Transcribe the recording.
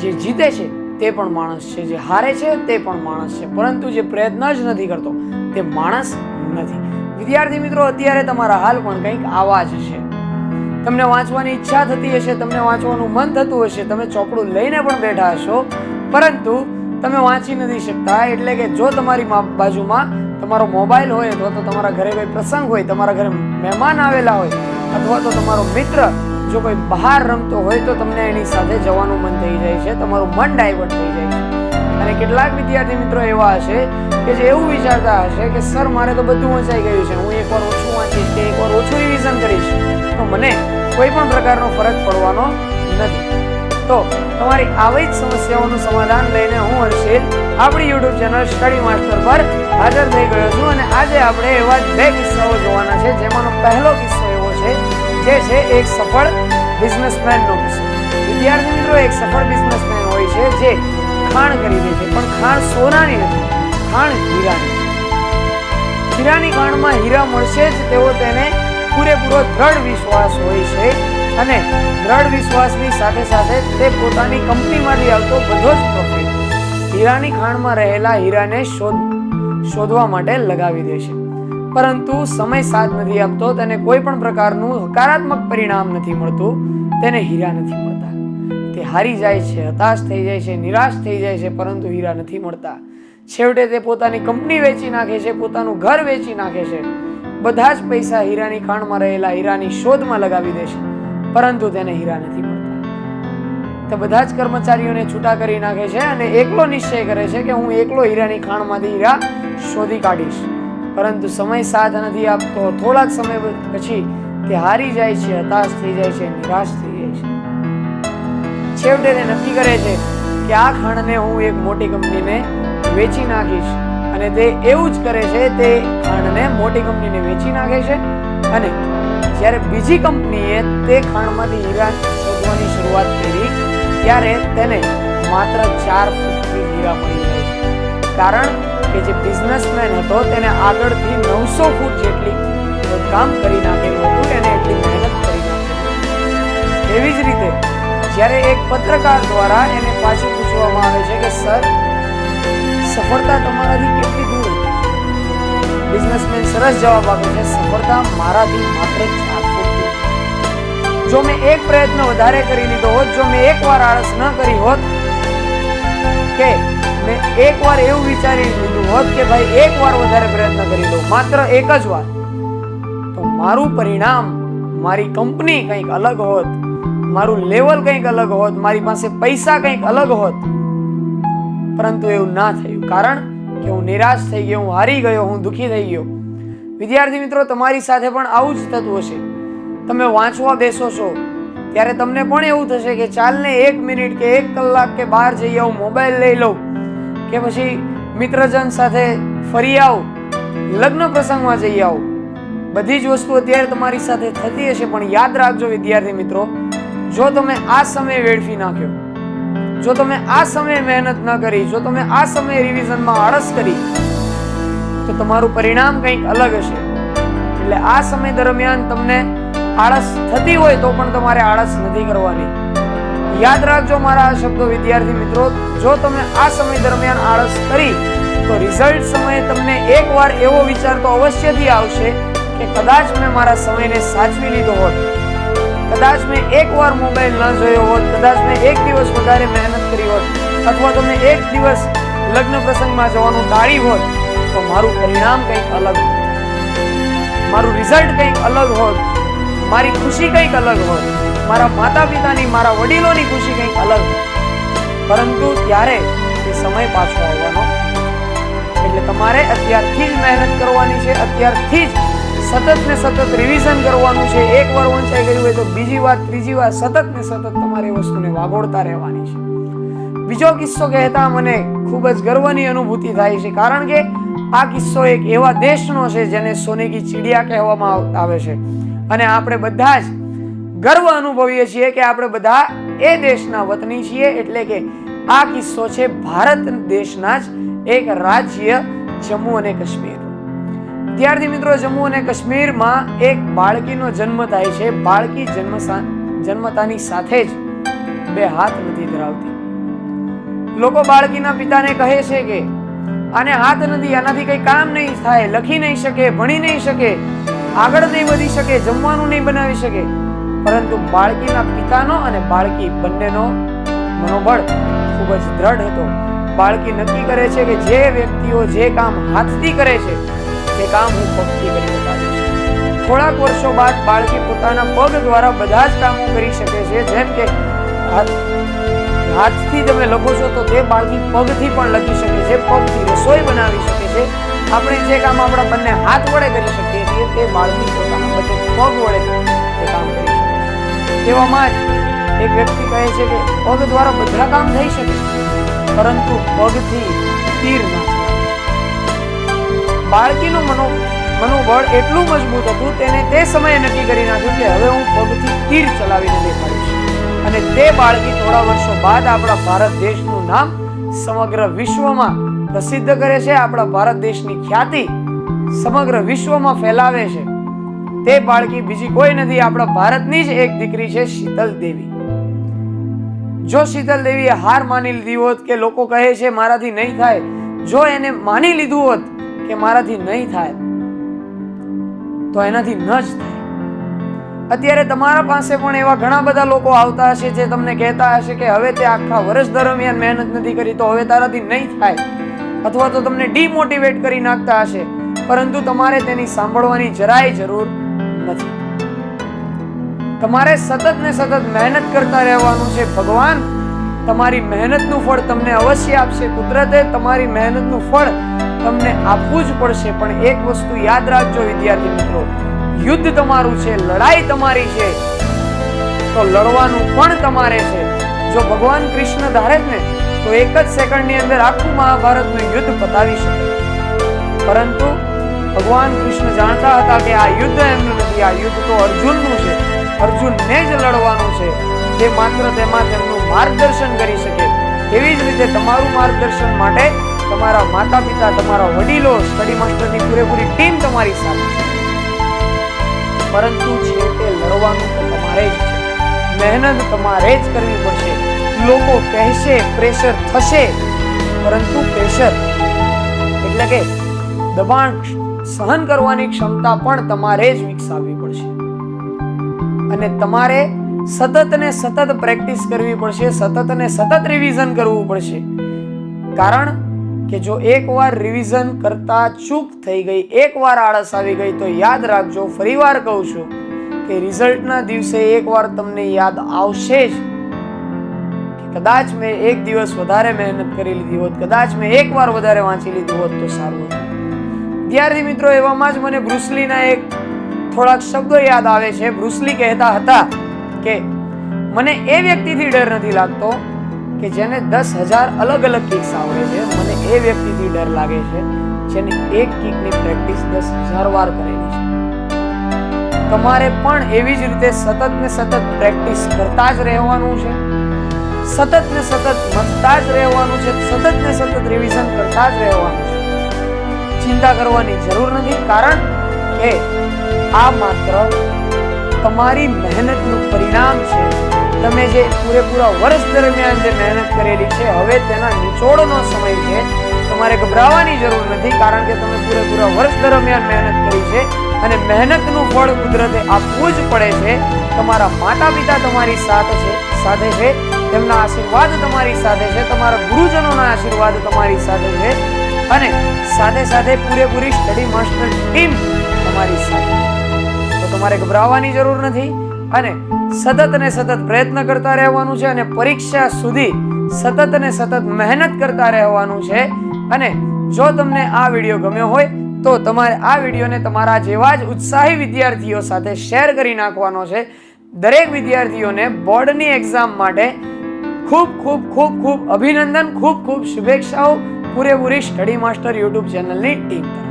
જે જીતે છે તે પણ માણસ છે, જે હારે છે તે પણ માણસ છે. પરંતુ જે પ્રયત્ન જ નથી કરતો, તે માણસ નથી. વિદ્યાર્થી મિત્રો, અત્યારે તમારા હાલ પણ કંઈક આવા જ છે. તમને વાંચવાની ઈચ્છા થતી હશે, તમને વાંચવાનું મન થતું હશે, તમે ચોપડું લઈને પણ બેઠા હશો. પરંતુ તમે વાંચી નથી શકતા, એટલે કે જો તમારી બાજુમાં તમારો મોબાઈલ હોય અથવા તો તમારા ઘરે કોઈ પ્રસંગ હોય, તમારા ઘરે મહેમાન આવેલા હોય, અથવા તો તમારો મિત્ર જો કોઈ બહાર રમતો હોય તો તમને એની સાથે જવાનું મન થઈ જાય છે, તમારું મન ડાયવર્ટ થઈ જાય છે. અને કેટલાક વિદ્યાર્થી મિત્રો એવા હશે કે જે એવું વિચારતા હશે કે, સર, મારે તો બધું વંચાઈ ગયું છે, હું એકવાર ઓછું વાંચીશ કે એકવાર ઓછું રિવિઝન કરીશ. તો મને કોઈ પણ પ્રકારનો ફરક પડવાનો નથી. તો તમારી આવી જ સમસ્યાઓનું સમાધાન લઈને હું હર્ષિલ આપણી યુટ્યુબ ચેનલ સ્ટડી માસ્ટર પર હાજર થઈ ગયો છું. અને આજે આપણે એવા જ બે કિસ્સાઓ જોવાના છે, જેમાંનો પહેલો કિસ્સો એવો છે એક સફળ બિઝનેસમેનનો વિષય વિદ્યાર્થી મિત્રો, એક સફળ બિઝનેસમેન હોય છે જે ખાણ ખરીદે છે, પણ ખાણ સોનાની નથી, ખાણ હીરાની હીરાની ખાણમાં હીરા મળશે જ, તેઓ તેને પૂરેપૂરો દ્રઢ વિશ્વાસ હોય છે અને દ્રઢ વિશ્વાસની સાથે સાથે તે પોતાની કંપનીમાંથી આવતો બધો જ પ્રોફિટ હીરાની ખાણમાં રહેલા હીરાને શોધ, શોધવા માટે લગાવી દે છે. પરંતુ સમય સાથ નથી આપતો તેને કોઈ પણ પ્રકારનું હકારાત્મક પરિણામ નથી મળતું, તેને હીરા નથી મળતા. તે હારી જાય છે, હતાશ થઈ જાય છે, નિરાશ થઈ જાય છે, પરંતુ હીરા નથી મળતા. છેવટે તે પોતાની કંપની વેચી નાખે છે, પોતાનું ઘર વેચી નાખે છે. બધા જ પૈસા હીરાની ખાણમાં રહેલા હીરાની શોધમાં લગાવી દે છે, પરંતુ તેને હીરા નથી મળતા. તે બધા જ કર્મચારીઓને છૂટા કરી નાખે છે અને એકલો નિશ્ચય કરે છે કે હું એકલો હીરાની ખાણમાંથી હીરા શોધી કાઢીશ. પરંતુ સમય સાથ નથી આપતો. થોડાક સમય પછી તે હારી જાય છે, હતાશ થઈ જાય છે, નિરાશ થઈ જાય છે. છેવટે તે નક્કી કરે છે કે આ ખાંડને હું એક મોટી કંપનીને વેચી નાખીશ. અને તે એવું જ કરે છે, તે ખાંડને મોટી કંપનીને વેચી નાખે છે. અને જ્યારે બીજી કંપનીએ તે ખાણમાંથી હીરા શોધવાની શરૂઆત કરી, ત્યારે તેને માત્ર ચાર ફૂટથી હીરા મળી જાય કારણ કે જે બિઝનેસમેન હતો, તેને આગળથી નવસો ફૂટ જેટલી કામ કરી નાખેલું હતું એને એટલી મહેનત કરી નાખેલી. એવી જ રીતે, જ્યારે એક પત્રકાર દ્વારા એને પાછું પૂછવામાં આવે છે કે, સર, સફળતા તમારાથી કેટલી દૂર બિઝનેસમેન સરસ જવાબ આપે છે, સફળતા મારાથી માત્ર ચાર ફૂટ જો મેં એક પ્રયત્ન વધારે કરી લીધો હોત, જો મેં એકવાર આળસ ન કરી હોત કે મેં એકવાર એવું વિચારી લીધું હોત કે ભાઈ એકવાર વધારે પ્રયત્ન કરી દઉં માત્ર એક જ વાર, તો મારું પરિણામ મારી કંપની કંઈક અલગ હોત, મારું લેવલ કંઈક અલગ હોત, મારી પાસે પૈસા કંઈક અલગ હોત. પરંતુ એવું ના થયું. કારણ કે હું નિરાશ થઈ ગયો, હું હારી ગયો, હું દુઃખી થઈ ગયો. વિદ્યાર્થી મિત્રો, તમારી સાથે પણ આવું જ થતું હશે. તમે વાંચવા બેસો છો. ત્યારે તમને પણ એવું થશે કે ચાલને એક મિનિટ કે એક કલાક કે બહાર જઈ આવું, મોબાઈલ લઈ લઉં. કે પછી મિત્રજન સાથે ફરી આવો, લગ્ન પ્રસંગમાં જઈ આવો. બધી જ વસ્તુ અત્યારે તમારી સાથે થતી હશે, પણ યાદ રાખજો વિદ્યાર્થી મિત્રો, જો તમે આ સમય વેડફી નાખ્યો, જો તમે આ સમયે મહેનત ન કરી, જો તમે આ સમયે રિવિઝનમાં આળસ કરી, તો તમારું પરિણામ કંઈક અલગ હશે. એટલે આ સમય દરમિયાન તમને આળસ થતી હોય તો પણ તમારે આળસ નથી કરવાની. યાદ રાખજો મારા આ શબ્દો વિદ્યાર્થી મિત્રો. જો તમે આ સમય દરમિયાન આળસ કરી, તો રિઝલ્ટ સમયે તમને એકવાર એવો વિચાર તો અવશ્યથી આવશે કે કદાચ મેં મારા સમયને સાચવી લીધો હોત. કદાચ મેં એકવાર મોબાઈલ ન જોયો હોત. કદાચ મેં એક દિવસ વધારે મહેનત કરી હોત. અથવા તો મેં એક દિવસ લગ્ન પ્રસંગમાં જવાનું ટાળી હોત, તો મારું પરિણામ કંઈક અલગ મારું રિઝલ્ટ કંઈક અલગ હોત. મારી ખુશી કંઈક અલગ હોત. મારા માતા પિતાની મારા વડીલોની ખુશી કંઈક અલગ પરંતુ ત્યારે તે સમય પાછો આવવાનો. એટલે તમારે અત્યારથી જ મહેનત કરવાની છે, અત્યારથી જ સતત ને સતત રિવિઝન કરવાનું છે. એક વાર વંચાઈ ગયું હોય તો બીજી વાર ત્રીજી વાર સતત ને સતત તમારે વસ્તુને વાગોળતા રહેવાની છે. બીજો કિસ્સો કહેતા મને ખૂબ જ ગર્વની અનુભૂતિ થાય છે, કારણ કે આ કિસ્સો એક એવા દેશનો છે જેને સોનેકી ચીડિયા કહેવામાં આવે છે. અને આપણે બધા જ ગર્વ અનુભવીએ છીએ કે આપણે બધા એ દેશના વતની છીએ, એટલે કે આ કિસ્સો છે ભારત દેશના જ એક રાજ્ય જમ્મુ અને કાશ્મીર. વિદ્યાર્થી મિત્રો, જમ્મુ અને કાશ્મીરમાં એક બાળકીનો જન્મ થાય છે. બાળકી જન્મ જન્મતાની સાથે જ બે હાથ નથી ધરાવતી. લોકો બાળકીના પિતાને કહે છે કે, આને હાથ નથી, આનાથી કઈ કામ નહીં થાય, લખી નહીં શકે, ભણી નહીં શકે, આગળ નહીં વધી શકે, જમવાનું નહીં બનાવી શકે. પરંતુ બાળકીના પિતાનો અને બાળકી બંનેનો મનોબળ ખૂબ જ દ્રઢ હતો. બાળકી નક્કી કરે છે કે જે વ્યક્તિઓ જે કામ હાથથી કરે છે, તે કામ હું પગથી કરી બતાવીશ થોડાક વર્ષો બાદ બાળકી પોતાના પગ દ્વારા બધા જ કામો કરી શકે છે. જેમ કે હાથ- હાથથી તમે લખો છો તો તે બાળકી પગથી પણ લખી શકે છે. પગથી રસોઈ બનાવી શકે છે. આપણે જે કામ આપણા બંને હાથ વડે કરી શકીએ છીએ, તે બાળકી પોતાના બધે પગ વડે તે કામ તેવામાં જ એક વ્યક્તિ કહે છે કે પગ દ્વારા બધા કામ થઈ શકે, પરંતુ પગથી તીર ના બાળકીનું મનો, મનોબળ એટલું મજબૂત હતું, તેને તે સમયે નક્કી કરી નાખ્યું કે હવે હું પગથી તીર ચલાવીને દેખાડીશ. અને તે બાળકી થોડા વર્ષો બાદ આપણા ભારત દેશનું નામ સમગ્ર વિશ્વમાં પ્રસિદ્ધ કરે છે. આપણા ભારત દેશની ખ્યાતિ સમગ્ર વિશ્વમાં ફેલાવે છે. તે બાળકી બીજી કોઈ નથી, આપણા ભારતની જ એક દીકરી છે શીતલ દેવી. જો શીતલ દેવીએ હાર માની લીધી હોત કે લોકો કહે છે મારાથી નહીં થાય, જો એને માની લીધું હોત કે મારાથી નહીં થાય, તો એનાથી ન જ થાય. અત્યારે તમારા પાસે પણ એવા ઘણા બધા લોકો આવતા હશે જે તમને કહેતા હશે કે હવે તે આખા વર્ષ દરમિયાન મહેનત નથી કરી, તો હવે તારાથી નહીં થાય. અથવા તો તમને ડીમોટિવેટ કરી નાખતા હશે. પરંતુ તમારે તેની સાંભળવાની જરાય જરૂર નથી. તમારે સતત ને સતત મહેનત કરતા રહેવાનું છે ભગવાન. તમારી મહેનતનું ફળ તમને અવશ્ય આપશે કુદરતે. તમારી મહેનતનું ફળ તમને આપવું જ પડશે. પણ એક વસ્તુ યાદ રાખજો વિદ્યાર્થી મિત્રો. યુદ્ધ તમારું છે, લડાઈ તમારી છે. તો લડવાનું પણ તમારે છે. જો ભગવાન કૃષ્ણ ધારે ને, તો એક જ સેકન્ડની અંદર આખું મહાભારતનું યુદ્ધ પતાવી શકે. પરંતુ ભગવાન કૃષ્ણ જાણતા હતા કે આ યુદ્ધ એમનું નથી, આ યુદ્ધ તો અર્જુનનું છે. અર્જુનને જ લડવાનું છે. તે માત્ર તેમાં તેમનું માર્ગદર્શન કરી શકે. એવી જ રીતે તમારું માર્ગદર્શન માટે તમારા માતા પિતા તમારા વડીલો સ્ટડી માસ્ટરની પૂરેપૂરી ટીમ તમારી સાથે છે. પરંતુ છેવટે લડવાનું તો તમારે જ છે. મહેનત તમારે જ કરવી પડશે. લોકો કહેશે પ્રેશર થશે. પરંતુ પ્રેશર એટલે કે દબાણ સહન કરવાની ક્ષમતા પણ તમારે જ વિકસાવવી પડશે. અને તમારે સતત ને સતત પ્રેક્ટિસ કરવી પડશે, સતત ને સતત રિવિઝન કરવું પડશે. કારણ કે જો એકવાર રિવિઝન કરતા ચૂક થઈ ગઈ એકવાર આળસ આવી ગઈ, તો યાદ રાખજો, ફરીવાર કહું છું કે રિઝલ્ટના દિવસે એકવાર તમને યાદ આવશે જ. કદાચ મેં એક દિવસ વધારે મહેનત કરી લીધી હોત, કદાચ મેં એકવાર વધારે વાંચી લીધું હોત તો સારું હતું. વિદ્યાર્થી મિત્રો, એવામાં જ મને બ્રુસલીના એક થોડાક શબ્દો યાદ આવે છે. બ્રુસલી કહેતા હતા કે, મને એ વ્યક્તિથી ડર નથી લાગતો કે જેને દસ હજાર અલગ અલગ કિક્સ આવડે છે. મને એ વ્યક્તિથી ડર લાગે છે જેને એક કિકની પ્રેક્ટિસ દસ હજાર વાર કરેલી છે. તમારે પણ એવી જ રીતે સતત ને સતત પ્રેક્ટિસ કરતા જ રહેવાનું છે. સતત ને સતત મતતા જ રહેવાનું છે. સતત ને સતત રિવિઝન કરતા જ રહેવાનું છે. ચિંતા કરવાની જરૂર નથી, કારણ કે આ માત્ર તમારી મહેનતનું પરિણામ છે. તમે જે પૂરેપૂરા વર્ષ દરમિયાન જે મહેનત કરેલી છે, હવે તેના નિચોડનો સમય છે. તમારે ગભરાવાની જરૂર નથી, કારણ કે તમે પૂરેપૂરા વર્ષ દરમિયાન મહેનત કરી છે અને મહેનતનું ફળ કુદરતે આપવું જ પડે છે. તમારા માતા પિતા તમારી સાથે છે સાથે છે. તેમના આશીર્વાદ તમારી સાથે છે. તમારા ગુરુજનોના આશીર્વાદ તમારી સાથે છે. અને સાથે સાથે પૂરેપૂરી સ્ટડી માસ્ટર ટીમ તમારી સાથે. તો તમારે ગભરાવાની જરૂર નથી અને સતત અને સતત પ્રયત્ન કરતા રહેવાનું છે અને પરીક્ષા સુધી સતત અને સતત મહેનત કરતા રહેવાનું છે. અને જો તમને આ વીડિયો ગમ્યો હોય તો તમારે આ વિડીયોને તમારા જેવા જ ઉત્સાહી વિદ્યાર્થીઓ સાથે શેર કરી નાખવાનો છે. દરેક વિદ્યાર્થીઓને બોર્ડની એક્ઝામ માટે ખૂબ ખૂબ ખૂબ ખૂબ અભિનંદન, ખૂબ ખૂબ શુભેચ્છાઓ. પૂરેપૂરી સ્ટડી માસ્ટર યુટ્યુબ ચેનલની ટીમ તરફથી.